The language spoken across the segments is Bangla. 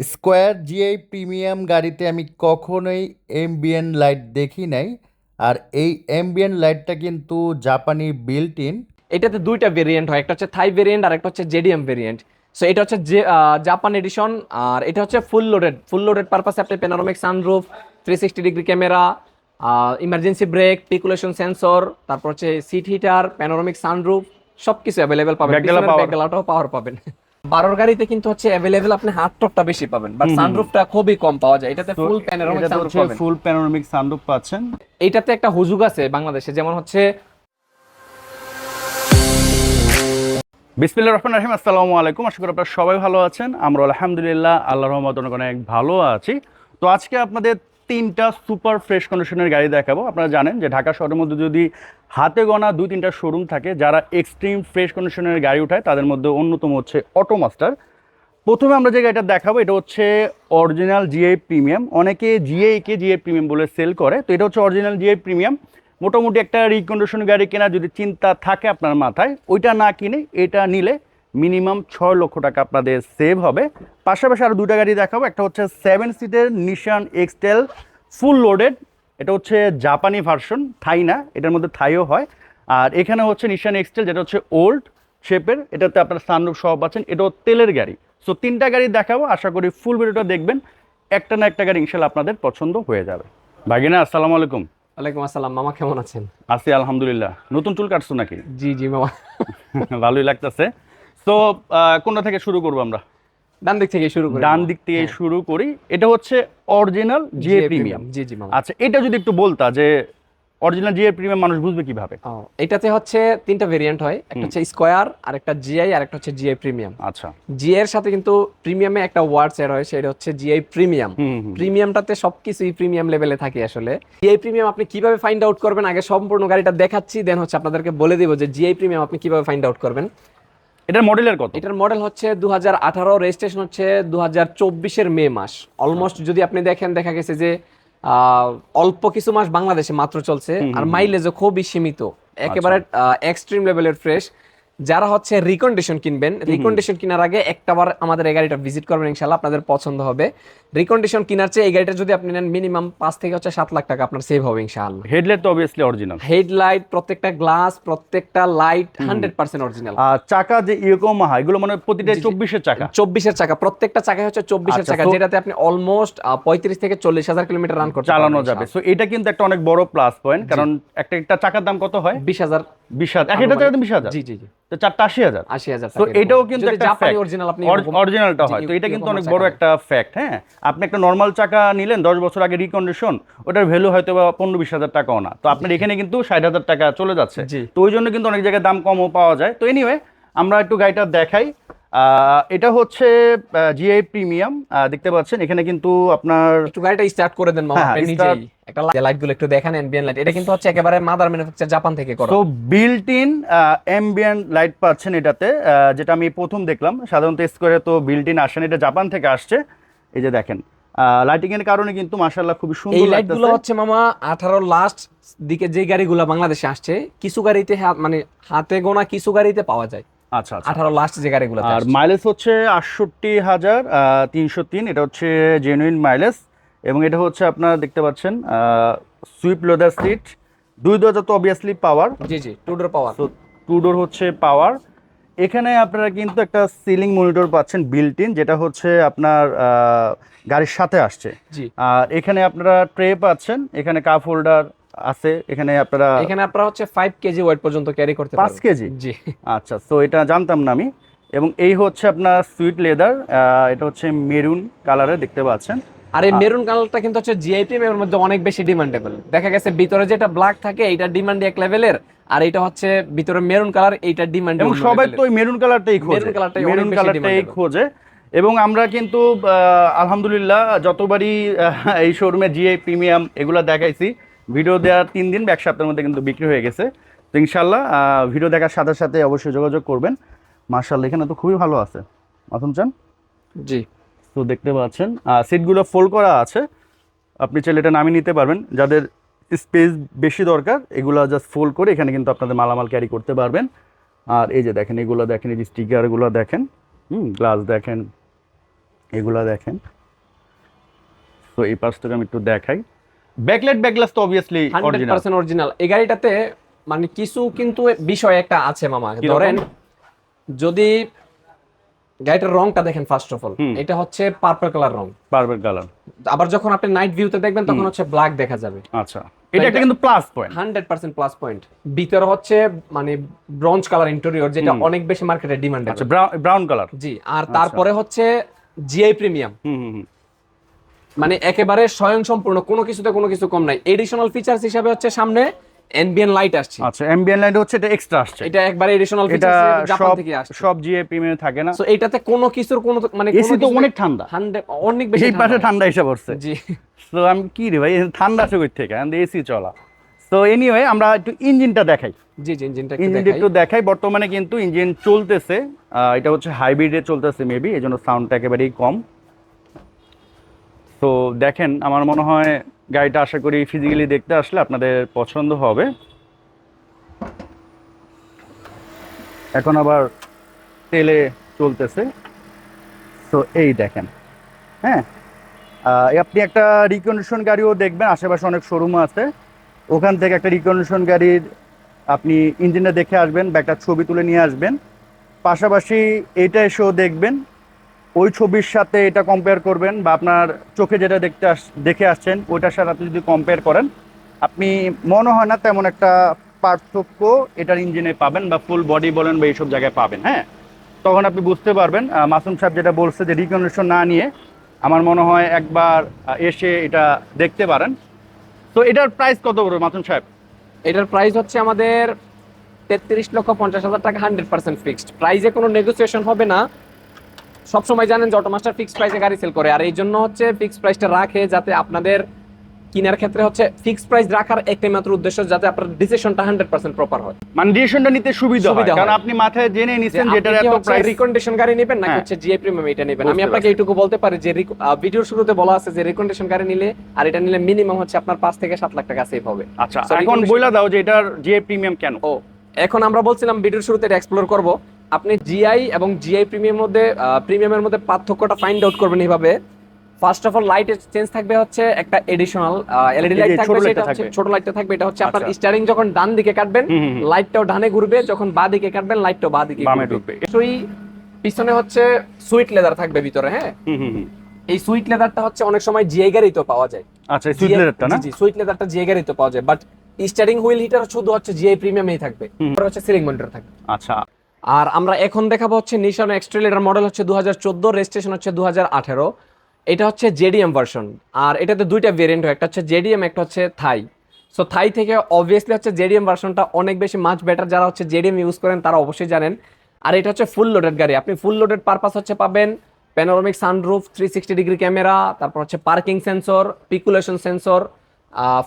স্কোয়ার জিআই প্রিমিয়াম গাড়িতে আমি কখনোই এমবিএন লাইট দেখি নাই। আর এই এমবিএন লাইটটা কিন্তু জাপানি বিল্ট ইন এটাতে দুইটা ভেরিয়েন্ট হয় একটা হচ্ছে থাই ভেরিয়েন্ট আর একটা হচ্ছে জেডিএম ভেরিয়েন্ট সো এটা হচ্ছে যে জাপান এডিশন আর এটা হচ্ছে ফুল লোডেড ফুল লোডেড পারপাসে আপনি panoramic sunroof three sixty degree camera emergency brake পিকুলেশন sensor তারপর হচ্ছে সিট হিটার প্যানোরামিক সানরুফ সব কিছু অ্যাভেলেবেল পাবেন পাওয়ার পাবেন। বারোর গাড়িতে কিন্তু হচ্ছে অ্যাভেলেবেল আপনি বেশি পাবেন বাট সানরুফটা খুবই কম পাওয়া যায়। এটাতে ফুল প্যানোরামিক সানরুফ পাবেন। ফুল প্যানোরামিক সানরুফ পাচ্ছেন। এইটাতে একটা হুজুগ আছে বাংলাদেশে যেমন হচ্ছে রহমানির রহিম আসসালামু আলাইকুম। আশা করি আপনারা সবাই ভালো আছেন। আমরা আলহামদুলিল্লাহ আল্লাহ রহমত অনেক ভালো আছি। তো আজকে আপনাদের তিনটা সুপার ফ্রেশ কন্ডিশনের গাড়ি দেখাবো। আপনারা জানেন যে ঢাকা শহরের মধ্যে যদি হাতে গোনা দুই তিনটা শোরুম থাকে, যারা এক্সট্রিম ফ্রেশ কন্ডিশনের গাড়ি উঠায়, তাদের মধ্যে অন্যতম হচ্ছে অটোমাস্টার প্রথমে আমরা যে গাড়িটা দেখাবো, এটা হচ্ছে অরিজিনাল জিআই প্রিমিয়াম অনেকে জিআইকে জিআই প্রিমিয়াম বলে সেল করে। তো এটা হচ্ছে অরিজিনাল জিআই প্রিমিয়াম মোটামুটি একটা রিকন্ডিশন গাড়ি কেনার যদি চিন্তা থাকে আপনার মাথায়, ওইটা না কিনে এটা নিলে মিনিমাম ছয় লক্ষ টাকা আপনাদের সেভ হবে। পাশাপাশি আরও দুটা গাড়ি দেখাবো। একটা হচ্ছে সেভেন সিটের নিশান এক্সটেল ফুল লোডেড এটা হচ্ছে জাপানি ভার্সন থাই না এটার মধ্যে থাইও হয়। আর এখানে হচ্ছে নিশান এক্সটেল যেটা হচ্ছে ওল্ড শেপের এটাতে আপনার সানরুফ সহ পাচ্ছেন। এটাও তেলের গাড়ি। সো তিনটা গাড়ি দেখাবো। আশা করি ফুল ভিডিওটা দেখবেন। একটা না একটা গাড়ি ইনশাল্লাহ আপনাদের পছন্দ হয়ে যাবে। ভাগিনা আসসালামু আলাইকুম। ওয়ালাইকুম আসসালাম। মামা কেমন আছেন? আছি আলহামদুলিল্লাহ। নতুন চুল কাটছো নাকি? জি জি মামা। ভালোই লাগতেছে। তো কোনটা থেকে শুরু করব আমরা? ডান দিক থেকে শুরু করি। ডান দিক থেকে হ্যাঁ। শুরু করি। এটা হচ্ছে অরিজিনাল জিএ প্রিমিয়াম জি জি আচ্ছা এটা যদি একটু বলতা যে অরিজিনাল জিএ প্রিমিয়াম মানুষ বুঝবে কীভাবে? এটাতে হচ্ছে তিনটা ভেরিয়েন্ট হয়। একটা হচ্ছে স্কোয়ার আর একটা জিআই আর একটা হচ্ছে জিআই প্রিমিয়াম আচ্ছা। জিআই এর সাথে কিন্তু প্রিমিয়ামে একটা ওয়ার্ড এর হয় সেটা হচ্ছে জিআই প্রিমিয়াম প্রিমিয়ামটাতে সবকিছুই প্রিমিয়াম লেভেলে থাকে আসলে। জিআই প্রিমিয়াম আপনি কীভাবে ফাইন্ড আউট করবেন? আগে সম্পূর্ণ গাড়িটা দেখাচ্ছি দেন হচ্ছে আপনাদেরকে বলে দিব যে জিআই প্রিমিয়াম আপনি কীভাবে ফাইন্ড আউট করবেন। এটার মডেলের কত? এটার মডেল হচ্ছে দু হাজার আঠারো রেজিস্ট্রেশন হচ্ছে দু হাজার চব্বিশের মে মাস। অলমোস্ট যদি আপনি দেখেন দেখা গেছে যে আহ, অল্প কিছু মাস বাংলাদেশে মাত্র চলছে আর মাইলেজও খুবই সীমিত। একেবারে এক্সট্রিম লেভেলের ফ্রেশ যারা হচ্ছে রিকন্ডিশন কিনবেন রিকন্ডিশন কেনার আগে একটাবার আমাদের এই গাড়িটা ভিজিট করবেন ইনশাল্লাহ আপনাদের পছন্দ হবে। রিকন্ডিশন কেনার চেয়ে এই গাড়িটা যদি আপনি নেন মিনিমাম পাঁচ থেকে হচ্ছে সাত লাখ টাকা আপনার সেভ হবে ইনশাআল্লাহ। হেডলাইট তো অবভিয়াসলি অরিজিনাল হেডলাইট প্রত্যেকটা গ্লাস প্রত্যেকটা লাইট হান্ড্রেড পার্সেন্ট অরিজিনাল আর চাকা যে ইয়োকোমাহা এগুলো মানে প্রতিটা চব্বিশের চাকা? চব্বিশের চাকা প্রত্যেকটা চাকা হচ্ছে চব্বিশের আচ্ছা, চাকা যেটাতে আপনি অলমোস্ট পঁয়ত্রিশ থেকে চল্লিশ হাজার কিলোমিটার রান করতে চালানো যাবে। সো এটা কিন্তু একটা অনেক বড় প্লাস পয়েন্ট কারণ একটা একটা চাকার দাম কত হয়? বিশ হাজার বিশ হাজার এক একটা বিশ হাজার। জি জি জি। তো চারটা আশি হাজার। আশি হাজার তো এটাও কিন্তু একটা জাপানি অরিজিনাল আপনি অরিজিনালটা হয়। তো এটা কিন্তু অনেক বড় একটা ফ্যাক্ট হ্যাঁ? আপনি একটা নর্মাল চাকা নিলেন দশ বছর আগে রিকন্ডিশন ওটার ভ্যালু হয়তো বা পনেরো বিশ হাজার টাকাও না। তো আপনার এখানে কিন্তু ষাট হাজার টাকা চলে যাচ্ছে। তো ওই জন্য কিন্তু অনেক জায়গায় দাম কমও পাওয়া যায়। তো এনিওয়ে আমরা একটু গাড়িটা দেখাই। এটা হচ্ছে জিআই প্রিমিয়াম দেখতে পাচ্ছেন এখানে কিন্তু আপনার একটু গাড়িটা স্টার্ট করে দেন মামা হ্যাঁ, নিজেই। একটা লাইটগুলো একটু দেখেন এনবিএন লাইট এটা কিন্তু হচ্ছে একেবারে মাদার ম্যানুফ্যাকচার জাপান থেকে করা। তো বিল্ট ইন অ্যাম্বিয়েন্ট লাইট পাচ্ছেন এটাতে যেটা আমি প্রথম দেখলাম। সাধারণত স্কোয়ারে তো বিল্ট ইন আসেন এটা জাপান থেকে আসছে। এই যে দেখেন লাইটিং এর কারণে কিন্তু মাশাআল্লাহ খুবই এই সুন্দর লাইটগুলো লাগতেছে হচ্ছে মামা আঠারো লাস্ট দিকে যে গাড়িগুলো বাংলাদেশে আসছে কিছু গাড়িতে মানে হাতে গোনা কিছু গাড়িতে পাওয়া যায়। আচ্ছা আচ্ছা। আঠারো লাস্ট যে গাড়িগুলো আর মাইলেজ হচ্ছে আটষট্টি হাজার তিনশো তিন এটা হচ্ছে জেনুইন মাইলেজ এবং এটা হচ্ছে আপনারা দেখতে পাচ্ছেন সুইপ লোদার সিট দুই দরজা তো অবভিয়াসলি পাওয়ার জি জি টুডোর পাওয়ার তো টু ডোর হচ্ছে পাওয়ার এখানে আপনারা কিন্তু একটা সিলিং মনিটর পাচ্ছেন বিল্ট ইন যেটা হচ্ছে আপনার গাড়ির সাথে আসছে। আর এখানে আপনারা ট্রে পাচ্ছেন এখানে কাপ হোল্ডার আছে এখানে আপনারা এখানে আপনারা হচ্ছে ফাইভ কেজি ওয়েট পর্যন্ত ক্যারি করতে পাঁচ পারবেন। K G? জি। আচ্ছা তো এটা জানতাম না আমি। এবং এই হচ্ছে আপনার সুইট লেদার এটা হচ্ছে মেরুন কালারে দেখতে পাচ্ছেন। আর এই মেরুন কালারটা কিন্তু হচ্ছে জিআইপি এর মধ্যে অনেক বেশি ডিমান্ডেবল দেখা গেছে ভিতরে যেটা ব্ল্যাক থাকে এটা ডিমান্ড এক লেভেলের আর এটা হচ্ছে ভিতরে মেরুন কালার এইটা ডিমান্ড এবং সবাই তো ওই মেরুন কালারটাই খোঁজে। মেরুন কালারটাই মেরুন কালারটাই খোঁজে। এবং আমরা কিন্তু আলহামদুলিল্লাহ যতবারই এই শোরুমে জিআই প্রিমিয়াম এগুলো দেখাইছি ভিডিও দেওয়ার তিন দিন বা এক সপ্তাহের মধ্যে কিন্তু বিক্রি হয়ে গেছে। তো ইনশাল্লাহ ভিডিও দেখার সাথে সাথে অবশ্যই যোগাযোগ করবেন। মার্শাল এখানে তো খুবই ভালো আছে। মাথুম চান? জি। তো দেখতে পাচ্ছেন সিটগুলো ফোল্ড করা আছে। আপনি চাইলে এটা নামিয়ে নিতে পারবেন। যাদের স্পেস বেশি দরকার এগুলো জাস্ট ফোল্ড করে এখানে কিন্তু আপনাদের মালামাল ক্যারি করতে পারবেন। আর এই যে দেখেন এগুলো দেখেন এই যে স্টিকারগুলো দেখেন হুম গ্লাস দেখেন এগুলা দেখেন। তো এই পাশ থেকে আমি একটু দেখাই। ব্যাকলাইট ব্যাকগ্লাস তো obviously hundred original percent original এই গাড়িটাতে মানে কিছু কিন্তু বিষয় একটা আছে মামা। ধরেন যদি গাড়িটার রংটা দেখেন ফার্স্ট অফ অল এটা হচ্ছে পার্পল কালার রং। পারবেট কালার আবার যখন আপনি নাইট ভিউতে দেখবেন তখন হচ্ছে ব্ল্যাক দেখা যাবে। আচ্ছা। এটা একটা কিন্তু plus point hundred percent plus point ভিতরে হচ্ছে মানে ব্রঞ্জ কালার ইন্টেরিয়র যেটা অনেক বেশি মার্কেটে ডিমান্ড আচ্ছা ব্রাউন কালার জি আর তারপরে হচ্ছে জিআই প্রিমিয়াম হুম হুম। মানে একেবারে স্বয়ং সম্পূর্ণ কোনো কিছুতে কোনো কিছু কম নাই। এডিশনাল ফিচার্স হিসাবে হচ্ছে সামনে এনবিএন লাইট আসছে। আচ্ছা এমবিএন লাইট হচ্ছে এটা এক্সট্রা আসছে। এটা একবারে এডিশনাল এটা জাপান থেকে আসছে। সব জিএ প্রিমিয়াম থাকে না। সো এটাতে কোনো কিছুর কোনো মানে এসি তো অনেক ঠান্ডা। হান্ড্রেড অনেক বেশি এই পাশে ঠান্ডা। এসে পড়ছে। জি। তো আমি কি রে ভাই ঠান্ডা আছে কই থেকে? এসি চলা। তো এনিওয়ে আমরা একটু ইঞ্জিনটা দেখাই। জি জি ইঞ্জিনটা ইঞ্জিনটা একটু দেখাই। বর্তমানে কিন্তু ইঞ্জিন চলতেছে। এটা হচ্ছে হাইব্রিডে চলতেছে মেবি এই জন্য সাউন্ডটা একেবারেই কম। তো দেখেন, আমার মনে হয় গাড়িটা আশা করি ফিজিক্যালি দেখতে আসলে আপনাদের পছন্দ হবে। এখন আবার তেলে চলতেছে। তো এই দেখেন হ্যাঁ? আপনি একটা রিকন্ডিশন গাড়িও দেখবেন, আশেপাশে অনেক শোরুম আছে। ওখান থেকে একটা রিকন্ডিশন গাড়ির আপনি ইঞ্জিনটা দেখে আসবেন বা একটা ছবি তুলে নিয়ে আসবেন। পাশাপাশি এটা এসেও দেখবেন ওই ছবির সাথে এটা কম্পেয়ার করবেন বা আপনার চোখে যেটা দেখতে আস, দেখে আসছেন, ওইটার সাথে আপনি যদি কম্পেয়ার করেন, আপনি মনে হয় না তেমন একটা পার্থক্য এটার ইঞ্জিনে পাবেন বা ফুল বডি বলেন বা এইসব জায়গায় পাবেন হ্যাঁ? তখন আপনি বুঝতে পারবেন মাসুম সাহেব যেটা বলছে যে রিকন্ডিশন না নিয়ে আমার মনে হয় একবার এসে এটা দেখতে পারেন। তো এটার প্রাইস কত পড়বে মাসুম সাহেব? এটার প্রাইস হচ্ছে আমাদের তেত্রিশ লক্ষ পঞ্চাশ হাজার টাকা হান্ড্রেড পার্সেন্ট ফিক্সড প্রাইসে কোনো নেগোসিয়েশন হবে না। সবসময় জানেন যে অটোমাস্টার ফিক্সড প্রাইসে গাড়ি সেল করে। আর এই জন্য হচ্ছে ফিক্সড প্রাইসটা রাখে যাতে আপনাদের কিনার ক্ষেত্রে হচ্ছে ফিক্সড প্রাইস রাখার একটাই মাত্র উদ্দেশ্য যাতে আপনার ডিসিশনটা হান্ড্রেড পার্সেন্ট প্রপার হয়। মানে ডিসিশনটা নিতে সুবিধা হয়। কারণ আপনি মাথায় জেনে নিছেন যে যেটার এত প্রাইস রিকন্ডিশন গাড়ি নেবেন নাকি হ্যাঁ। হচ্ছে জিআই প্রিমিয়াম এটা নেবেন? আমি আপনাকে এইটুকু বলতে পারি যে ভিডিওর শুরুতে বলা আছে যে রিকন্ডিশন গাড়ি নিলে আর এটা নিলে মিনিমাম হচ্ছে আপনার পাঁচ থেকে সাত লাখ টাকা সেভ হবে। আচ্ছা এখন বইলা দাও যে এটার যে প্রিমিয়াম কেন? ও এখন আমরা বলছিলাম ভিডিওর শুরুতে এটা এক্সপ্লোর করব। আপনি জিআই এবং জিআই প্রিমিয়াম মধ্যে প্রিমিয়ামের মধ্যে পার্থক্যটা ফাইন্ড আউট করবেন এইভাবে ফার্স্ট অফ অল লাইটের চেঞ্জ থাকবে হচ্ছে একটা এডিশনাল এলইডি এই লাইট থাকবে ছোট সেটা হচ্ছে। ছোট লাইটটা থাকবে এটা হচ্ছে আপনার আচ্ছা। স্টারিং যখন ডান দিকে কাটবেন। লাইটটাও ডানে ঘুরবে যখন বাঁ দিকে কাটবেন লাইটটাও বাঁ দিকে ঘুরবে। অবশ্যই পিছনে হচ্ছে সুইট লেদার থাকবে ভিতরে হ্যাঁ। এই সুইট লেদারটা হচ্ছে অনেক সময় জিআই গাড়িতেও পাওয়া যায় আচ্ছা সুইট লেদারটা না জি, সুইট লেদারটা জিআই গাড়িতে পাওয়া যায় বাট স্টারিং হুইল হিটার শুধু হচ্ছে জিআই প্রিমিয়ামেই থাকবে। আর হচ্ছে সিলিং মনিটর থাকবে আচ্ছা আর আমরা এখন দেখাবো হচ্ছে নিশান এক্সট্রেলেটার মডেল হচ্ছে দু হাজার চোদ্দ রেজিস্ট্রেশন হচ্ছে দু হাজার আঠেরো। এটা হচ্ছে জেডিএম ভার্সন আর এটাতে দুইটা ভেরিয়েন্ট হয়, একটা হচ্ছে জেডিএম একটা হচ্ছে থাই সো থাই থেকে অবভিয়াসলি হচ্ছে জেডিএম ভার্সনটা অনেক বেশি মাছ বেটার যারা হচ্ছে জেডিএম ইউজ করেন, তারা অবশ্যই জানেন। আর এটা হচ্ছে ফুল লোডেড গাড়ি। আপনি ফুল লোডেড পারপাস হচ্ছে পাবেন panoramic sunroof three sixty degree camera তারপর হচ্ছে পার্কিং সেন্সর পিকুলেশন সেন্সর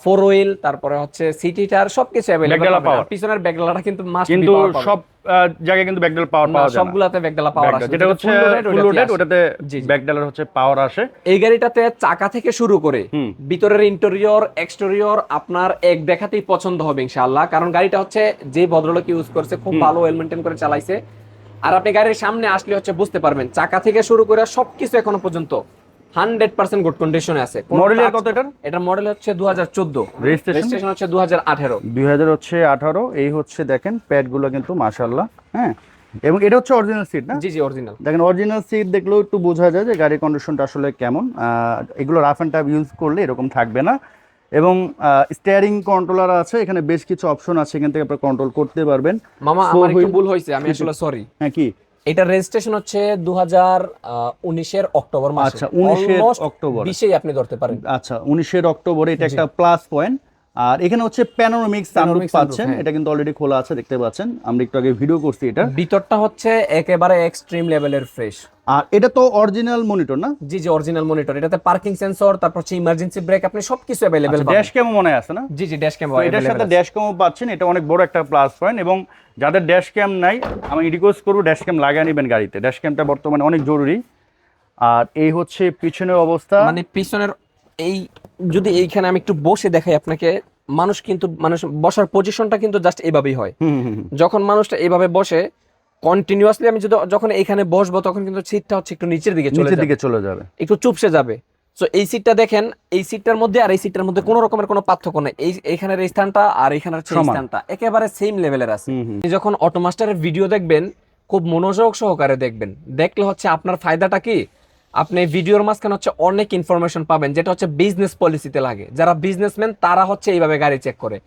ফোর হুইল তারপরে হচ্ছে সিট হিটার সবকিছু অ্যাভেলেবল। পিছনের ব্যাকডালাটা কিন্তু মাস্ট কিন্তু সব জায়গায় কিন্তু ব্যাকডাল পাওয়ার পাওয়া যায় সবগুলাতে ব্যাকডালা পাওয়ার আসে। যেটা হচ্ছে ফুল লোডেড ওটাতে। ব্যাকডালার হচ্ছে পাওয়ার আসে। এই গাড়িটাতে চাকা থেকে শুরু করে ভিতরের ইন্টেরিয়র এক্সটেরিয়র আপনার এক দেখাতেই পছন্দ হবে ইনশাআল্লাহ। কারণ গাড়িটা হচ্ছে যে ভদ্রলোক ইউজ করছে খুব ভালো ওয়েল মেনটেন করে চালাইছে। আর আপনি গাড়ির সামনে আসলে হচ্ছে বুঝতে পারবেন চাকা থেকে শুরু করে সবকিছু এখনও পর্যন্ত হান্ড্রেড পার্সেন্ট গুড কন্ডিশনে আছে। মডেলের কত এটা মডেল হচ্ছে দু হাজার চোদ্দ। রেজিস্ট্রেশন হচ্ছে দু হাজার আঠেরো। দুই হাজার হচ্ছে আঠারো। এই হচ্ছে দেখেন প্যাডগুলো কিন্তু মাশাল্লাহ হ্যাঁ? এবং এটা হচ্ছে অরিজিনাল সিট না? জি জি অরিজিনাল দেখেন অরিজিনাল সিট দেখলেও একটু বোঝা যায় যে গাড়ির কন্ডিশনটা আসলে কেমন। এগুলো রাফ অ্যান্ড টাফ ইউজ করলে এরকম থাকবে না। এবং স্টিয়ারিং কন্ট্রোলার আছে এখানে বেশ কিছু অপশন আছে এখান থেকে আপনারা কন্ট্রোল করতে পারবেন। মামা আমার একটু ভুল হয়েছে আমি আসলে সরি হ্যাঁ কি? এটা রেজিস্ট্রেশন হচ্ছে দু হাজার উনিশের অক্টোবর মাসে। আচ্ছা, 19 অক্টোবর Almost অক্টোবরে। বিশেই আপনি ধরতে পারেন। আচ্ছা উনিশের অক্টোবর এটা একটা প্লাস পয়েন্ট আর এখানে হচ্ছে প্যানোরামিক সানরুফ পাচ্ছেন। হ্যাঁ। এটা কিন্তু অলরেডি খোলা আছে দেখতে পাচ্ছেন। আমরা একটু আগে ভিডিও করছি এটা। ভিতরটা হচ্ছে একেবারে এক্সট্রিম লেভেলের ফ্রেশ আর এটা তো অরিজিনাল মনিটর না? জি জি অরিজিনাল মনিটর এটাতে পার্কিং সেন্সর তারপর হচ্ছে ইমার্জেন্সি ব্রেক আপনি সবকিছু अवेलेबल অ্যাভেলেবেল ড্যাশ ক্যামও মনে আছে না? জি জি ড্যাশ তো ক্যামেরা এটার সাথে ড্যাশ ক্যামও পাচ্ছেন এটা অনেক বড় একটা প্লাস পয়েন্ট এবং যাদের ড্যাশ ক্যাম নাই আমি রিকোয়েস্ট করব ড্যাশ ক্যাম লাগিয়ে নেবেন গাড়িতে। ড্যাশ ক্যামটা বর্তমানে অনেক জরুরি। আর এই হচ্ছে পিছনের অবস্থা। মানে পিছনের এই যদি এইখানে আমি একটু বসে দেখাই আপনাকে মানুষ কিন্তু মানুষ বসার পজিশনটা কিন্তু জাস্ট এইভাবেই হয়। যখন মানুষটা এইভাবে বসে কন্টিনিউয়াসলি আমি যদি যখন এখানে বসবো তখন কিন্তু সিটটা হচ্ছে একটু নিচের দিকে চলে দিকে চলে যাবে। একটু চুপসে যাবে। সো এই সিটটা দেখেন এই সিটটার মধ্যে আর এই সিটটার মধ্যে কোনো রকমের কোনো পার্থক্য নেই। এই এখানের এই স্থানটা আর এখানের এই স্থানটা। একেবারে সেম লেভেলের আছে। যখন অটোমাস্টারের ভিডিও দেখবেন খুব মনোযোগ সহকারে দেখবেন। দেখলে হচ্ছে আপনার ফায়দাটা কি? আপনি ভিডিওর মাঝখানে হচ্ছে অনেক ইনফরমেশন পাবেন যেটা হচ্ছে বিজনেস পলিসিতে লাগে। যারা বিজনেসম্যান তারা হচ্ছে এইভাবে গাড়ি চেক করে।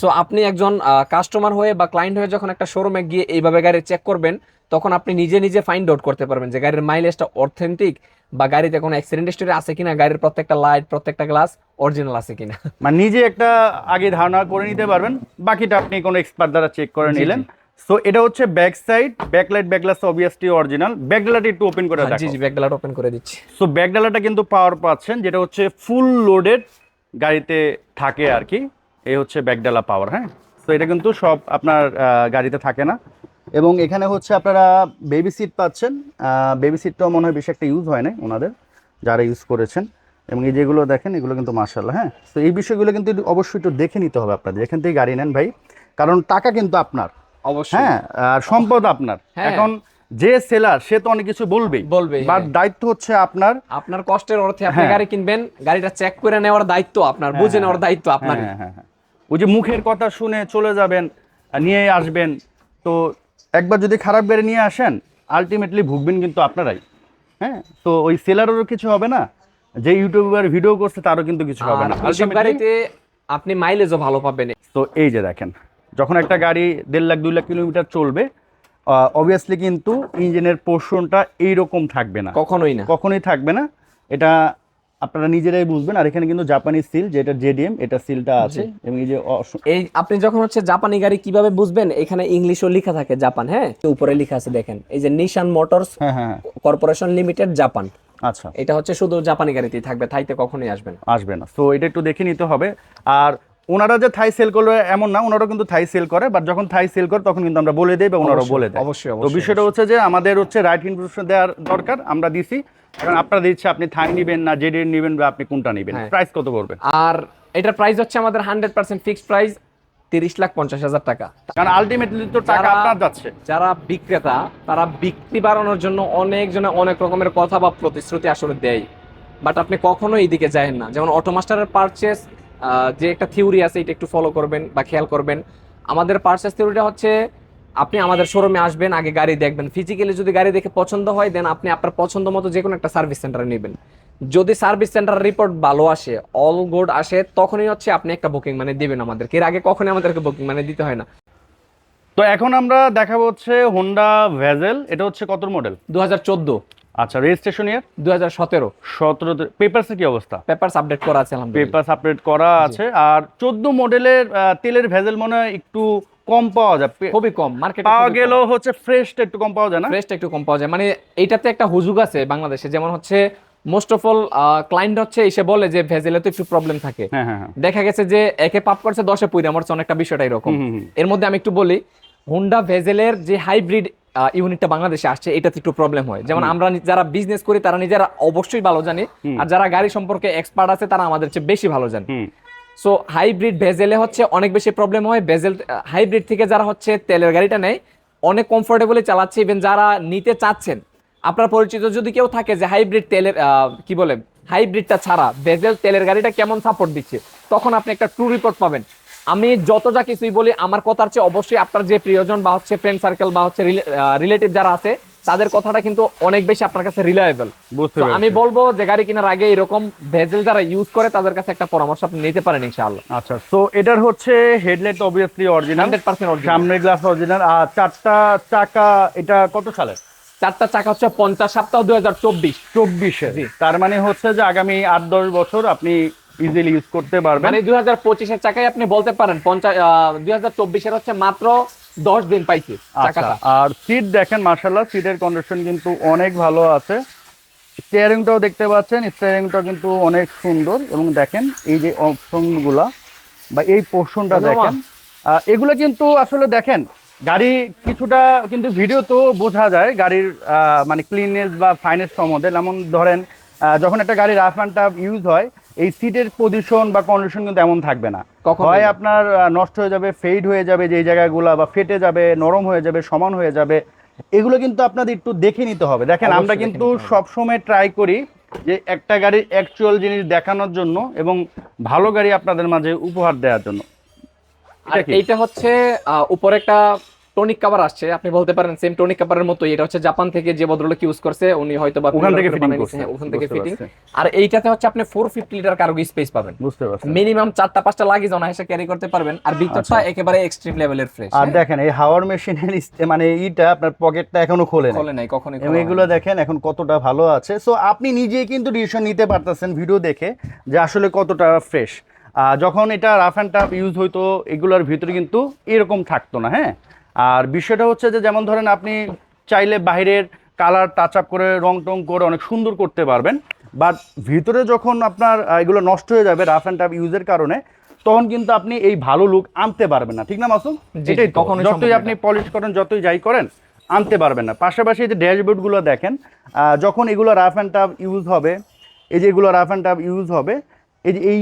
সো আপনি একজন কাস্টমার হয়ে বা ক্লায়েন্ট হয়ে যখন একটা শোরুমে গিয়ে এইভাবে গাড়ি চেক করবেন তখন আপনি নিজে নিজে ফাইন্ড আউট করতে পারবেন যে গাড়ির মাইলেজটা অথেন্টিক বা গাড়িতে কোনো অ্যাক্সিডেন্ট হিস্টোরি আছে কিনা গাড়ির প্রত্যেকটা লাইট প্রত্যেকটা গ্লাস অরিজিনাল আছে কিনা। মানে নিজে একটা আগে ধারণা করে নিতে পারবেন বাকিটা আপনি কোনো এক্সপার্ট দ্বারা চেক করে নিলেন। সো এটা হচ্ছে ব্যাক সাইড ব্যাকলাইট ব্যাকলাস অবভিয়াসলি অরিজিনাল ব্যাকডালাটা একটু ওপেন করে জি দেখো। জি ব্যাকডালাট ওপেন করে দিচ্ছি। সো ব্যাকডালাটা কিন্তু পাওয়ার পাচ্ছেন যেটা হচ্ছে ফুল লোডেড গাড়িতে থাকে আর কি। এই হচ্ছে ব্যাকডালা পাওয়ার হ্যাঁ? তো এটা কিন্তু সব আপনার গাড়িতে থাকে না। এবং এখানে হচ্ছে আপনারা বেবি সিট পাচ্ছেন। বেবি সিটটাও মনে হয় বেশি একটা ইউজ হয় না ওনাদের যারা ইউজ করেছেন। এবং এই যেগুলো দেখেন এগুলো কিন্তু মার্শাল্লাহ হ্যাঁ? তো এই বিষয়গুলো কিন্তু অবশ্যই একটু দেখে নিতে হবে আপনাদের। এখান থেকে গাড়ি নেন ভাই। কারণ টাকা কিন্তু আপনার। অবশ্যই। হ্যাঁ আর সম্পদ আপনার। হ্যাঁ। এখন যে সেলার সে তো অনেক কিছু বলবেই। বলবেই, বা হ্যাঁ। দায়িত্ব হচ্ছে আপনার আপনার কষ্টের অর্থে আপনি হ্যাঁ। গাড়ি কিনবেন গাড়িটা চেক করে নেওয়ার দায়িত্ব আপনার বুঝে নেওয়ার দায়িত্ব আপনার ওই যে মুখের কথা শুনে চলে যাবেন নিয়ে আসবেন তো একবার যদি খারাপ গাড়ি নিয়ে আসেন আলটিমেটলি ভুগবেন কিন্তু আপনারাই। হ্যাঁ তো ওই সেলারেরও কিছু হবে না যে ইউটিউবার ভিডিও করছে তারও কিন্তু কিছু হবে না। গাড়িতে আপনি মাইলেজও ভালো পাবেন। তো এই যে দেখেন যখন একটা গাড়ি দেড় লাখ দুই লাখ কিলোমিটার চলবে অবভিয়াসলি কিন্তু ইঞ্জিনের পোর্শনটা এইরকম থাকবে না। কখনোই না। কখনোই থাকবে না। এটা আপনারা নিজেরাই বুঝবেন। আর এখানে কিন্তু জাপানি সিল যেটা জেডিএম এটা সিলটা আছে। এবং এই যে এই আপনি যখন হচ্ছে জাপানি গাড়ি কীভাবে বুঝবেন? এখানে ইংলিশও লেখা থাকে জাপান হ্যাঁ? উপরে লেখা আছে দেখেন। এই যে Nissan Motors. Corporation limited Japan আচ্ছা। এটা হচ্ছে শুধু জাপানি গাড়িতেই থাকবে থাইতে কখনোই আসবেন আসবে না। তো এটা একটু দেখে নিতে হবে। আর ওনারা যে থাই সেল করবে এমন না ওনারাও কিন্তু থাই সেল করে বাট যখন থাই সেল করে তখন কিন্তু আমরা বলে দিই বা ওনারাও বলে দেয়। অবশ্যই, তো বিষয়টা হচ্ছে যে আমাদের হচ্ছে রাইট ইনফরমেশন দেওয়ার দরকার আমরা দিছি। কারণ আপনারা দিচ্ছে আপনি থাই নেবেন না জেডি নেবেন বা আপনি কোনটা নেবেন। হ্যাঁ। প্রাইস কত পড়বে? আর এটার প্রাইস হচ্ছে আমাদের হান্ড্রেড পার্সেন্ট ফিক্সড প্রাইস তিরিশ লাখ পঞ্চাশ হাজার টাকা। কারণ আলটিমেটলি তো টাকা আপনার যাচ্ছে। যারা বিক্রেতা তারা বিক্রি বাড়ানোর জন্য অনেক জনে অনেক রকমের কথা বা প্রতিশ্রুতি আসলে দেয়। বাট আপনি কখনো এই দিকে যায় না। যেমন অটোমাস্টারের পারচেস যে একটা থিওরি আছে এটা একটু ফলো করবেন বা খেয়াল করবেন। আমাদের পারচেস থিওরিটা হচ্ছে আপনি আমাদের শোরুমে আসবেন আগে গাড়ি দেখবেন। ফিজিক্যালি যদি গাড়ি দেখে পছন্দ হয় দেন আপনি আপনার পছন্দ মতো যে কোনো একটা সার্ভিস সেন্টারে নেবেন। যদি সার্ভিস সেন্টার রিপোর্ট ভালো আসে অল গুড আসে তখনই হচ্ছে আপনি একটা বুকিং মানে দিবেন আমাদেরকে। এর আগে কখনই আমাদেরকে বুকিং মানে দিতে হয় না। তো এখন আমরা দেখাবো হচ্ছে হোন্ডা ভেজেল এটা হচ্ছে কত মডেল দু হাজার চোদ্দ। আচ্ছা রেজিস্ট্রেশন ইয়ার দু হাজার সতেরো। সতেরো পেপারসের কি অবস্থা? পেপারস আপডেট করা আছে আলহামদুলিল্লাহ। পেপার আপডেট করা আছে। আর চোদ্দ মডেলের তেলের ভেজেল মনে হয় একটু কম পাওয়া যায়। খুবই কম মার্কেটে পাওয়া গেলেও হচ্ছে ফ্রেশটা একটু কম পাওয়া যায় না? ফ্রেশটা একটু কম পাওয়া যায়। মানে এইটাতে একটা হুজুগ আছে বাংলাদেশে যেমন হচ্ছে মোস্ট অফ অল ক্লায়েন্ট হচ্ছে এসে বলে যে ভেজেলে তো একটু প্রবলেম থাকে। হ্যাঁ হ্যাঁ হ্যাঁ। দেখা গেছে যে একে পাপ করছে দশে পুইরা আমার অনেকটা বিষয়টা এরকম। এর মধ্যে আমি একটু বলি হোন্ডা ভেজেলের যে হাইব্রিড ইউনিটটা বাংলাদেশে আসছে এটাতে একটু প্রবলেম হয়। যেমন আমরা যারা বিজনেস করি তারা নিজেরা অবশ্যই ভালো জানি। আর যারা গাড়ি সম্পর্কে এক্সপার্ট আছে তারা আমাদের চেয়ে বেশি ভালো জানে। সো হাইব্রিড ভেজেলে হচ্ছে অনেক বেশি প্রবলেম হয়। ভেজেল হাইব্রিড থেকে যারা হচ্ছে তেলের গাড়িটা নেয় অনেক কমফোর্টেবলি চালাচ্ছে ইভেন যারা নিতে চাচ্ছেন। আপনার পরিচিত যদি কেউ থাকে যে হাইব্রিড তেলের আহ, কি বলে হাইব্রিডটা ছাড়া ভেজেল তেলের গাড়িটা কেমন সাপোর্ট দিচ্ছে তখন আপনি একটা ট্রু রিপোর্ট পাবেন। আমি যত যা কিছুই বলি আমার কথার চেয়ে অবশ্যই আপনার যে প্রিয়জন বা হচ্ছে ফ্রেন্ড সার্কেল বা হচ্ছে রিলেটিভ যারা আছে তাদের কথাটা কিন্তু অনেক বেশি আপনার কাছে রিলায়েবল আমি বলব যে গাড়ি কেনার আগে এরকম ভেজেল যারা ইউজ করে তাদের কাছে একটা পরামর্শ আপনি নিতে পারেন ইনশাআল্লাহ। আচ্ছা সো এটার হচ্ছে headlight obviously original hundred percent সামনের গ্লাস অরিজিনাল আর চারটা চাকা এটা কত সালের চারটা চাকা হচ্ছে পঞ্চাশ সপ্তাহ দুই হাজার চব্বিশ। চব্বিশে। তার মানে হচ্ছে যে আগামী আট দশ বছর আপনি ইজিলি ইউজ করতে পারবেন। মানে দুই হাজার পঁচিশের চাকায় আপনি বলতে পারেন পঞ্চাশ দুই হাজার হচ্ছে মাত্র দশ দিন পাইছি আচ্ছা চাকাটা। আর সিট দেখেন মার্শাল্লাহ সিটের কন্ডিশন কিন্তু অনেক ভালো আছে। স্টিয়ারিংটাও দেখতে পাচ্ছেন স্টিয়ারিংটাও কিন্তু অনেক সুন্দর। এবং দেখেন এই যে অপশনগুলা বা এই পোর্শনটা দেখেন। এগুলো কিন্তু আসলে দেখেন গাড়ি কিছুটা কিন্তু ভিডিও তো বোঝা যায় গাড়ির মানে ক্লিননেস বা ফাইনেস সম্বন্ধে। যেমন ধরেন যখন একটা গাড়ি রাফ অ্যান্ড টাফ ইউজ হয় এই সিটের পজিশন বা কন্ডিশন কিন্তু এমন থাকবে না। হয় আপনার নষ্ট হয়ে যাবে ফেড হয়ে যাবে যে জায়গাগুলো বা ফেটে যাবে নরম হয়ে যাবে সমান হয়ে যাবে এগুলো কিন্তু আপনাদের একটু দেখে নিতে হবে। দেখেন আমরা কিন্তু। সবসময় ট্রাই করি যে একটা গাড়ির অ্যাকচুয়াল জিনিস দেখানোর জন্য এবং ভালো গাড়ি আপনাদের মাঝে উপহার দেওয়ার জন্য। এটা এইটা হচ্ছে উপরে একটা টনিক কাভার আসছে। আপনি বলতে পারেন সেম টনিক কাভারের মতোই। এটা হচ্ছে জাপান থেকে যে ভদ্রলোক ইউজ করছে উনি হয়তো বা ওখান থেকে ফিটিং করছে। হ্যাঁ, ওখান থেকে ফিটিং আর এইটাতে হচ্ছে আপনি four fifty litre cargo space পাবেন। বুঝতে পারছেন মিনিমাম চারটা পাঁচটা লাগেজ অনায়াসে ক্যারি করতে পারবেন। আর ভিতরটা আচ্ছা। একেবারে এক্সট্রিম লেভেলের ফ্রেশ আর দেখেন এই হাওয়ার মেশিনের মানে ইটা আপনার পকেটটা এখনও খোলে না খোলে নাই কখনোই এবং এগুলো দেখেন এখন কতটা ভালো আছে। সো আপনি নিজেই কিন্তু ডিসিশন নিতে পারতেছেন ভিডিও দেখে যে আসলে কতটা ফ্রেশ যখন এটা রাফ অ্যান্ড টাফ ইউজ হইতো এগুলোর ভিতরে কিন্তু এরকম থাকতো না হ্যাঁ? আর বিষয়টা হচ্ছে যে যেমন ধরেন আপনি চাইলে বাইরের কালার টাচ আপ করে রং টং করে অনেক সুন্দর করতে পারবেন। বাট ভিতরে যখন আপনার এগুলো নষ্ট হয়ে যাবে রাফ অ্যান্ড টাফ ইউজের কারণে তখন কিন্তু আপনি এই ভালো লুক আনতে পারবেন না। ঠিক না মাসুম? জি, এটাই তো। যতই আপনি পলিশ করেন যতই যাই করেন আনতে পারবেন না। পাশাপাশি এই যে ড্যাশবোর্ডগুলো দেখেন যখন এগুলো রাফ অ্যান্ড টাফ ইউজ হবে এই যে এগুলো রাফ অ্যান্ড টাফ ইউজ হবে এই যে এই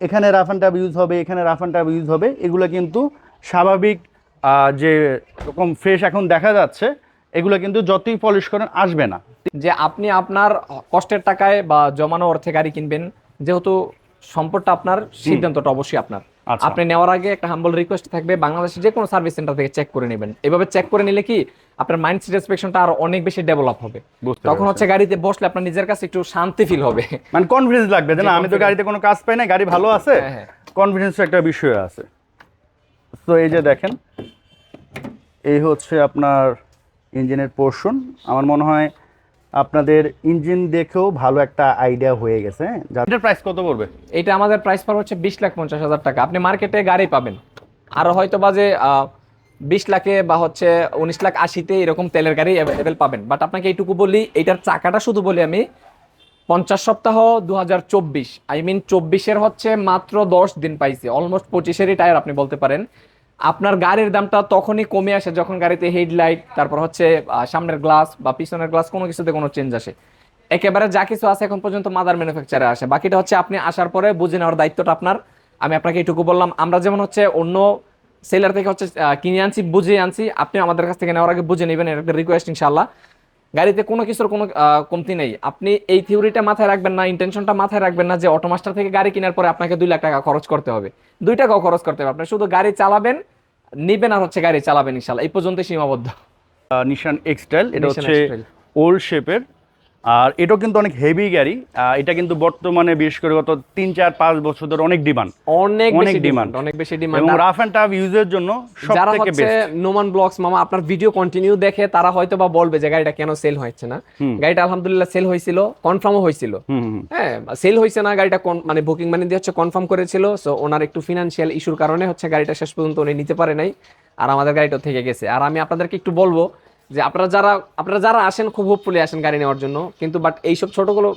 এখানে রাফ অ্যান্ড টাফ ইউজ হবে এখানে রাফ অ্যান্ড টাফ ইউজ হবে এগুলো কিন্তু স্বাভাবিক যে রকম ফ্রেশ এখন দেখা যাচ্ছে এগুলো কিন্তু যতই পলিশ করেন আসবে না। যে আপনি আপনার কষ্টের টাকায় বা জমানো অর্থে গাড়ি কিনবেন যেহেতু সম্পদটা আপনার সিদ্ধান্তটা অবশ্যই আপনার। আচ্ছা। আপনি নেওয়ার আগে একটা হাম্বল রিকোয়েস্ট থাকবে বাংলাদেশের যে কোনো সার্ভিস সেন্টার থেকে চেক করে নেবেন। এভাবে চেক করে নিলে কি আপনার মাইন্ড স্যাটিসফ্যাকশনটা আরও অনেক বেশি ডেভেলপ হবে। তখন হচ্ছে গাড়িতে বসলে আপনার নিজের কাছে একটু শান্তি ফিল হবে। মানে কনফিডেন্স লাগবে না আমি তো গাড়িতে কোনো কাজ পাই না গাড়ি ভালো আছে। হ্যাঁ, হ্যাঁ। কনফিডেন্স একটা বিষয় আছে। তো এই যে দেখেন এই হচ্ছে আপনার ইঞ্জিনের পোর্শন আমার মনে হয় আপনাদের ইঞ্জিন দেখেও ভালো একটা আইডিয়া হয়ে গেছে হ্যাঁ? এটার প্রাইস কত পড়বে? এটা আমাদের প্রাইস পার হচ্ছে বিশ লাখ পঞ্চাশ হাজার টাকা। আপনি মার্কেটে গাড়ি পাবেন। আর হয়তো বা যে বিশ লাখে বা হচ্ছে উনিশ লাখ আশিতে এরকম তেলের গাড়ি অ্যাভেলেবেল পাবেন। বাট আপনাকে এইটুকু বলি এটার চাকাটা শুধু বলি আমি পঞ্চাশ সপ্তাহ দু হাজার চব্বিশ। আই মিন চব্বিশের হচ্ছে মাত্র দশ দিন পাইছে। অলমোস্ট পঁচিশেরই টায়ার আপনি বলতে পারেন। আপনার গাড়ির দামটা তখনই কমে আসে যখন গাড়িতে হেডলাইট তারপর হচ্ছে সামনের গ্লাস বা পিছনের গ্লাস কোনো কিছুতে কোনো চেঞ্জ আসে। একেবারে যা কিছু আছে এখন পর্যন্ত মাদার ম্যানুফ্যাকচারে আসে। বাকিটা হচ্ছে আপনি আসার পরে বুঝে নেওয়ার দায়িত্বটা আপনার। আমি আপনাকে এটুকু বললাম, আমরা যেমন হচ্ছে অন্য সেলার থেকে হচ্ছে কিনে আনছি বুঝে আনছি আপনি আমাদের কাছ থেকে নেওয়ার আগে বুঝে নেবেন এটা একটা রিকোয়েস্ট ইনশাল্লাহ গাড়িতে কোনো কিছুর কোনো কমতি নেই। আপনি এই থিওরিটা মাথায় রাখবেন না ইন্টেনশনটা মাথায় রাখবেন না যে অটোমাস্টার থেকে গাড়ি কেনার পরে আপনাকে দুই লাখ টাকা খরচ করতে হবে। দুই টাকাও খরচ করতে হবে আপনি শুধু গাড়ি চালাবেন নিবেন আর হচ্ছে গাড়ি চালাবেন ইনশাল্লাহ। এই পর্যন্ত সীমাবদ্ধ। নিশান এক্সটাইল এটা হচ্ছে ওল্ড শেপের আর এটাও কিন্তু অনেক হেভি গাড়ি। এটা কিন্তু বর্তমানে বিশেষ করে গত তিন চার পাঁচ বছর ধরে অনেক ডিমান্ড অনেক অনেক বেশি ডিমান্ড অনেক বেশি এবং রাফ অ্যান্ড টাফ ইউজের জন্য যারা হচ্ছে নোমান ব্লগস মামা আপনার ভিডিও কন্টিনিউ দেখে তারা হয়তো বা বলবে যে গাড়িটা কেন সেল হচ্ছে না। গাড়িটা আলহামদুলিল্লাহ সেল হয়েছিল কনফার্মও হয়েছিল। হ্যাঁ সেল হয়েছে না গাড়িটা কোন- মানে বুকিং মানে দিয়ে হচ্ছে কনফার্ম করেছিল। সো ওনার একটু ফিনান্সিয়াল ইস্যুর কারণে হচ্ছে গাড়িটা শেষ পর্যন্ত উনি নিতে পারে নাই। আর আমাদের গাড়িটা থেকে গেছে। আর আমি আপনাদেরকে একটু বলব যে আপনারা যারা আপনারা যারা আসেন খুব হোপফুলি আসেন গাড়ি নেওয়ার জন্য। কিন্তু বাট এইসব ছোটগুলো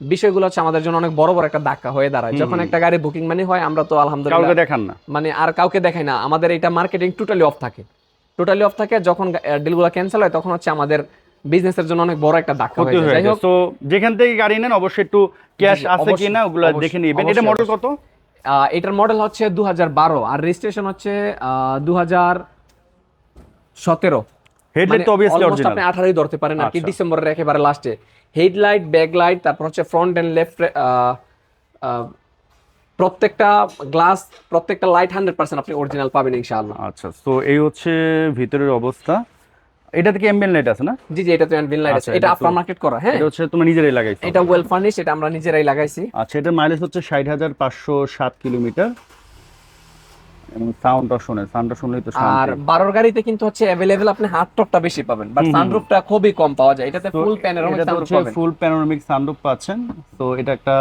বিষয়গুলো হচ্ছে আমাদের জন্য অনেক বড় বড় একটা ধাক্কা হয়ে দাঁড়ায়। যখন একটা গাড়ি বুকিং মানে হয় আমরা তো কাউকে আলহামদুলিল্লাহ দেখান না। মানে আর কাউকে দেখাই না। আমাদের এটা মার্কেটিং টোটালি অফ থাকে। টোটালি অফ থাকে যখন ডিলগুলো ক্যান্সেল হয় তখন হচ্ছে আমাদের বিজনেসের জন্য অনেক বড় একটা ধাক্কা হয়ে যায়। যাই হোক। তো যেখান থেকে গাড়ি নেন অবশ্যই একটু ক্যাশ আছে কিনা ওগুলো দেখে নিবেন। এটা মডেল কত? এটার মডেল হচ্ছে দু হাজার বারো। আর রেজিস্ট্রেশন হচ্ছে দু হাজার সতেরো। হেডলাইট তো অবভিয়াসলি অলমোস্ট অরিজিনাল আপনি আঠারোই ধরতে পারেন আর কি আচ্ছা। ডিসেম্বরের একেবারে লাস্টে হেডলাইট ব্যাকলাইট তারপর হচ্ছে ফ্রন্ট এন্ড লেফট প্রত্যেকটা গ্লাস প্রত্যেকটা লাইট হান্ড্রেড পার্সেন্ট আপনি অরিজিনাল পাবেন ইনশাআল্লাহ। আচ্ছা তো এই হচ্ছে ভিতরের অবস্থা। এটা থেকে লাইট আছে না? জি জি এটা তো লাইট আছে। আচ্ছা, এটা এটা আফটার মার্কেট করা হ্যাঁ। এটা হচ্ছে তোমরা নিজেরাই লাগাইছো। এটা ওয়েল ফার্নিশ এটা আমরা নিজেরাই লাগাইছি। আচ্ছা এটার মাইলেজ হচ্ছে ষাট হাজার পাঁচশো সাত কিলোমিটার। এবং সাউন্ডটা শুনে সাউন্ডটা শুনলেই তো আর বারোর গাড়িতে কিন্তু হচ্ছে অ্যাভেলেবেল আপনি হার্ড টপটা বেশি পাবেন বাট সানরুফটা খুবই কম পাওয়া যায়। এটাতে ফুল প্যানোরামিক এটাতে সানরুফ পাবেন। ফুল প্যানোরামিক সানরুফ পাচ্ছেন। তো এটা একটা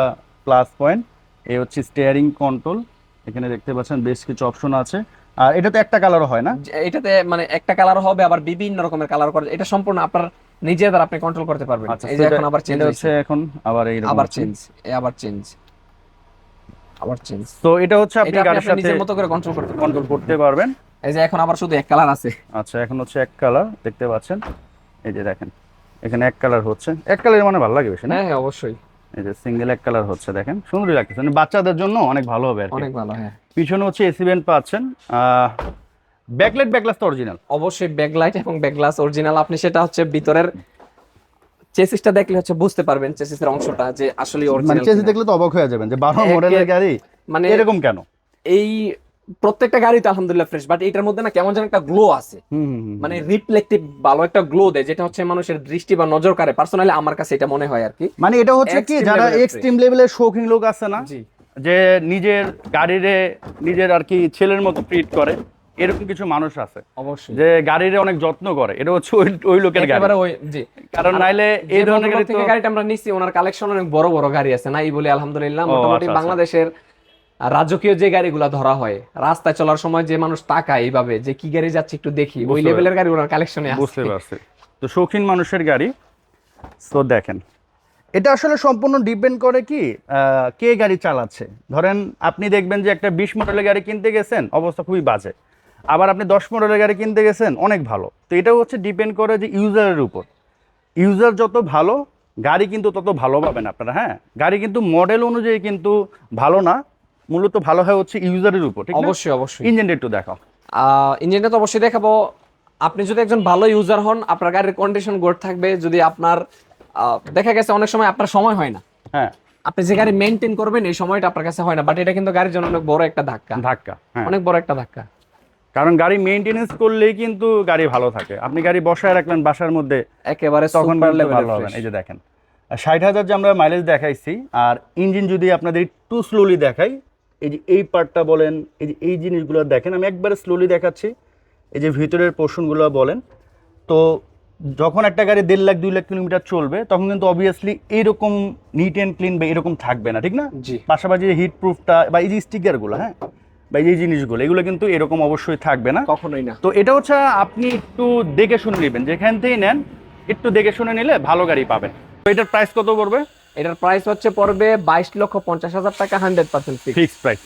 প্লাস পয়েন্ট এই হচ্ছে স্টিয়ারিং কন্ট্রোল এখানে দেখতে পাচ্ছেন বেশ কিছু অপশন আছে। আর এটা তো একটা কালারও হয় না? এটাতে মানে একটা কালার হবে আবার বিভিন্ন রকমের কালার করে এটা সম্পূর্ণ আপনার নিজের দ্বারা আপনি কন্ট্রোল করতে পারবেন। আচ্ছা এই যে এখন আবার চেঞ্জ হচ্ছে এখন আবার এই আবার চেঞ্জ আবার চেঞ্জ আবার চেঞ্জ তো এটা হচ্ছে আপনি গাড়ির সাথে নিজের মতো করে কন্ট্রোল করতে কন্ট্রোল করতে পারবেন। এই যে এখন আবার শুধু এক কালার আছে। আচ্ছা এখন হচ্ছে এক কালার দেখতে পাচ্ছেন? এই যে দেখেন এখানে এক কালার হচ্ছে। এক কালার মানে ভালো লাগে বেশি না? হ্যাঁ হ্যাঁ অবশ্যই। এই যে সিঙ্গেল এক কালার হচ্ছে দেখেন সুন্দরই লাগতেছে। মানে বাচ্চাদের জন্য অনেক ভালো হবে আর অনেক ভালো হ্যাঁ। পিছনে হচ্ছে এসি ভেন্ট পাচ্ছেন আহ, ব্যাকলাইট ব্যাকলাস তো অরিজিনাল অবশ্যই ব্যাকলাইট এবং ব্যাকগ্লাস অরিজিনাল আপনি সেটা হচ্ছে ভিতরের চেসিসটা দেখলে হচ্ছে বুঝতে পারবেন চেসিসের অংশটা যে আসলে মানে অরিজিনাল চেসি দেখলে তো অবাক হয়ে যাবেন যে বারো একে- মডেলের গাড়ি? মানে এরকম কেন? এই প্রত্যেকটা গাড়ি তো আলহামদুলিল্লাহ ফ্রেশ বাট এটার মধ্যে না কেমন যেন একটা গ্লো আছে। মানে রিফ্লেক্টিভ ভালো একটা গ্লো দেয় যেটা হচ্ছে মানুষের দৃষ্টি বা নজর কাড়ে। পার্সোনালি আমার কাছে এটা মনে হয় আর কি। মানে এটা হচ্ছে কি যারা এক্সট্রিম লেভেলের শৌখিন লোক আছে না যে নিজের গাড়িরে নিজের আর কি ছেলের মতো ট্রিট করে এরকম কিছু মানুষ আছে অবশ্যই। যে গাড়ির অনেক যত্ন করে। এটা হচ্ছে ওই ওই লোকের গাড়ি। একেবারে ওই জি। কারণ নাইলে এই ধরনের গাড়ি থেকে গাড়িটা আমরা নিচ্ছি ওনার কালেকশন অনেক বড় বড় গাড়ি আছে না এই বলে আলহামদুলিল্লাহ। মোটামুটি আচ্ছা, আচ্ছা। বাংলাদেশের রাজকীয় যে গাড়িগুলো ধরা হয় রাস্তায় চলার সময় যে মানুষ তাকায় এইভাবে যে কি গাড়ি যাচ্ছে একটু দেখি ওই লেভেলের গাড়ি ওনার কালেকশনে আছে। বুঝতে পারছি। তো শৌখিন মানুষের গাড়ি তো দেখেন। এটা আসলে সম্পূর্ণ ডিপেন্ড করে কি আহ, কে গাড়ি চালাচ্ছে? ধরেন আপনি দেখবেন যে একটা বিশ মডেলের গাড়ি কিনতে গেছেন অবস্থা খুবই বাজে। আবার আপনি দশ মডেলের গাড়ি কিনতে গেছেন অনেক ভালো। তো এটাও হচ্ছে ডিপেন্ড করে যে ইউজারের উপর। ইউজার যত ভালো গাড়ি কিন্তু তত ভালো পাবেন আপনারা হ্যাঁ? গাড়ি কিন্তু মডেল অনুযায়ী কিন্তু ভালো না মূলত ভালো হয় হচ্ছে ইউজারের উপর ঠিক অবশ্যই অবশ্যই। ইঞ্জিনটা একটু দেখাও। ইঞ্জিনটা তো অবশ্যই দেখাবো। আপনি যদি একজন ভালো ইউজার হন আপনার গাড়ির কন্ডিশন গুড থাকবে। যদি আপনার দেখা গেছে অনেক সময় আপনার সময় হয় না। হ্যাঁ। আপনি যে গাড়ি মেনটেন করবেন এই সময়টা আপনার কাছে হয় না। বাট এটা কিন্তু গাড়ির জন্য অনেক বড় একটা ধাক্কা। ধাক্কা হ্যাঁ। অনেক বড় একটা ধাক্কা। কারণ গাড়ি মেনটেনেন্স করলেই কিন্তু গাড়ি ভালো থাকে। আপনি গাড়ি বসায় রাখলেন বাসার মধ্যে একেবারে তখন ভালো হবে এই যে দেখেন ষাট হাজার যে আমরা মাইলেজ দেখাইছি আর ইঞ্জিন যদি আপনাদের একটু স্লোলি দেখাই এই যে এই পার্টটা বলেন এই যে এই জিনিসগুলো দেখেন আমি একবারে স্লোলি দেখাচ্ছি এই যে ভিতরের পোর্শনগুলো বলেন তো যখন একটা গাড়ি দেড় লাখ দুই লাখ কিলোমিটার চলবে তখন কিন্তু অবভিয়াসলি এইরকম নিট অ্যান্ড ক্লিন বা এরকম থাকবে না ঠিক না? পাশাপাশি হিট প্রুফটা বা এই যে স্টিকারগুলো হ্যাঁ? বা এই জিনিসগুলো এগুলো কিন্তু এরকম অবশ্যই থাকবে না। কখনোই না। তো এটা হচ্ছে আপনি একটু দেখে শুনে নেবেন যেখান থেকেই নেন একটু দেখে শুনে নিলে ভালো গাড়ি পাবেন। তো এটার প্রাইস কত পড়বে? এটার প্রাইস হচ্ছে পড়বে বাইশ লক্ষ পঞ্চাশ হাজার টাকা হান্ড্রেড পার্সেন্ট ফিক্স প্রাইস